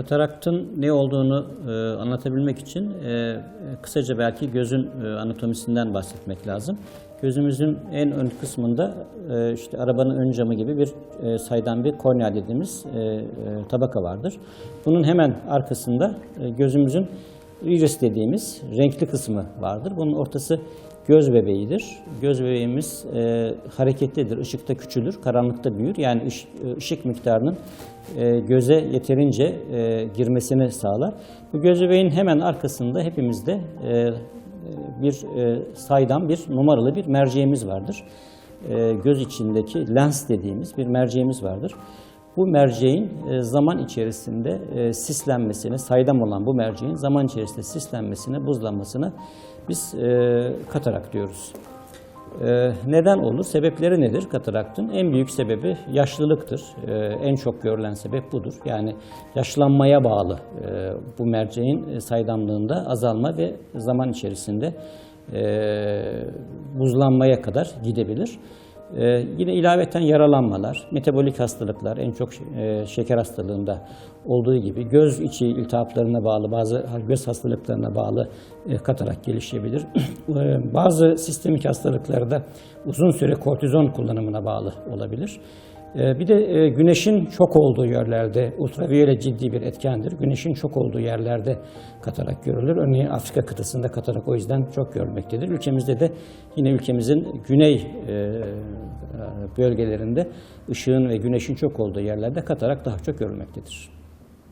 Kataraktın ne olduğunu e, anlatabilmek için e, kısaca belki gözün e, anatomisinden bahsetmek lazım. Gözümüzün en ön kısmında e, işte arabanın ön camı gibi bir e, saydam bir kornea dediğimiz e, e, tabaka vardır. Bunun hemen arkasında e, gözümüzün iris dediğimiz renkli kısmı vardır. Bunun ortası göz bebeğidir. Göz bebeğimiz e, hareketlidir, ışıkta küçülür, karanlıkta büyür. Yani ış- e, ışık miktarının e, göze yeterince e, girmesini sağlar. Bu göz bebeğin hemen arkasında hepimizde e, bir e, saydam, bir numaralı bir merceğimiz vardır. E, göz içindeki lens dediğimiz bir merceğimiz vardır. Bu merceğin e, zaman içerisinde e, sislenmesine, saydam olan bu merceğin zaman içerisinde sislenmesine, buzlanmasına biz e, katarak diyoruz. Neden olur? Sebepleri nedir kataraktın? En büyük sebebi yaşlılıktır. En çok görülen sebep budur. Yani yaşlanmaya bağlı bu merceğin saydamlığında azalma ve zaman içerisinde buzlanmaya kadar gidebilir. Ee, yine ilaveten yaralanmalar, metabolik hastalıklar, en çok e, şeker hastalığında olduğu gibi göz içi iltihaplarına bağlı, bazı göz hastalıklarına bağlı e, katarak gelişebilir. E, bazı sistemik hastalıklarda uzun süre kortizon kullanımına bağlı olabilir. E, Bir de e, güneşin çok olduğu yerlerde ultraviyole ciddi bir etkendir. Güneşin çok olduğu yerlerde katarak görülür. Örneğin Afrika kıtasında katarak o yüzden çok görülmektedir. Ülkemizde de yine ülkemizin güney e, bölgelerinde ışığın ve güneşin çok olduğu yerlerde katarak daha çok görülmektedir.